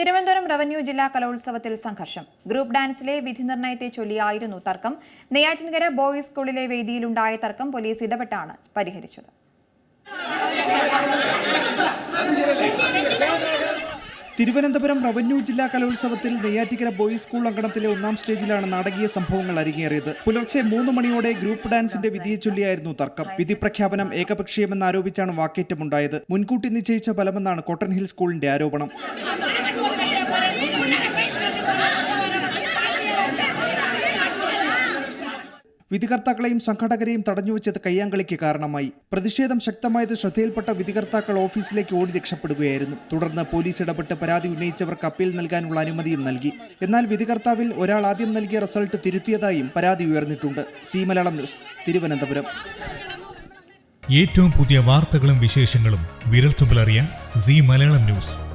Thiruvananthapuram revenue ജില്ലാ കലോത്സവത്തിൽ സംഘർഷം. ഗ്രൂപ്പ് ഡാൻസിലെ വിധി നിർണയത്തെ ചൊല്ലിയായിരുന്നു തർക്കം. നെയ്യാറ്റിൻകര ബോയ്സ് സ്കൂളിലെ വേദിയിലുണ്ടായ തർക്കം പോലീസ് ഇടപെട്ടാണ് പരിഹരിച്ചത്. തിരുവനന്തപുരം റവന്യൂ ജില്ലാ കലോത്സവത്തിൽ നെയ്യാറ്റിക്കര ബോയ്സ് സ്കൂൾ അങ്കണത്തിലെ ഒന്നാം സ്റ്റേജിലാണ് നാടകീയ സംഭവങ്ങൾ അരങ്ങേറിയത്. പുലർച്ചെ മൂന്ന് മണിയോടെ ഗ്രൂപ്പ് ഡാൻസിന്റെ വിധിയെ ചൊല്ലിയായിരുന്നു തർക്കം. വിധി പ്രഖ്യാപനം ഏകപക്ഷീയമെന്നാരോപിച്ചാണ് വാക്കേറ്റമുണ്ടായത്. മുൻകൂട്ടി നിശ്ചയിച്ച ഫലമെന്നാണ് കോട്ടൺ ഹിൽ സ്കൂളിന്റെ ആരോപണം. വിധികർത്താക്കളെയും സംഘാടകരെയും തടഞ്ഞുവെച്ചത് കയ്യാങ്കളിക്ക് കാരണമായി. പ്രതിഷേധം ശക്തമായത് ശ്രദ്ധയിൽപ്പെട്ട വിധികർത്താക്കൾ ഓഫീസിലേക്ക് ഓടി രക്ഷപ്പെടുകയായിരുന്നു. തുടർന്ന് പോലീസ് ഇടപെട്ട് പരാതി ഉന്നയിച്ചവർക്ക് അപ്പീൽ നൽകാനുള്ള അനുമതിയും നൽകി. എന്നാൽ വിധികർത്താവിൽ ഒരാൾ ആദ്യം നൽകിയ റിസൾട്ട് തിരുത്തിയതായും പരാതി ഉയർന്നിട്ടുണ്ട്. സി മലയാളം ന്യൂസ് തിരുവനന്തപുരം. ഏറ്റവും പുതിയ വാർത്തകളും വിശേഷങ്ങളും വിരൽത്തുമ്പിലറിയാൻ സി മലയാളം ന്യൂസ്.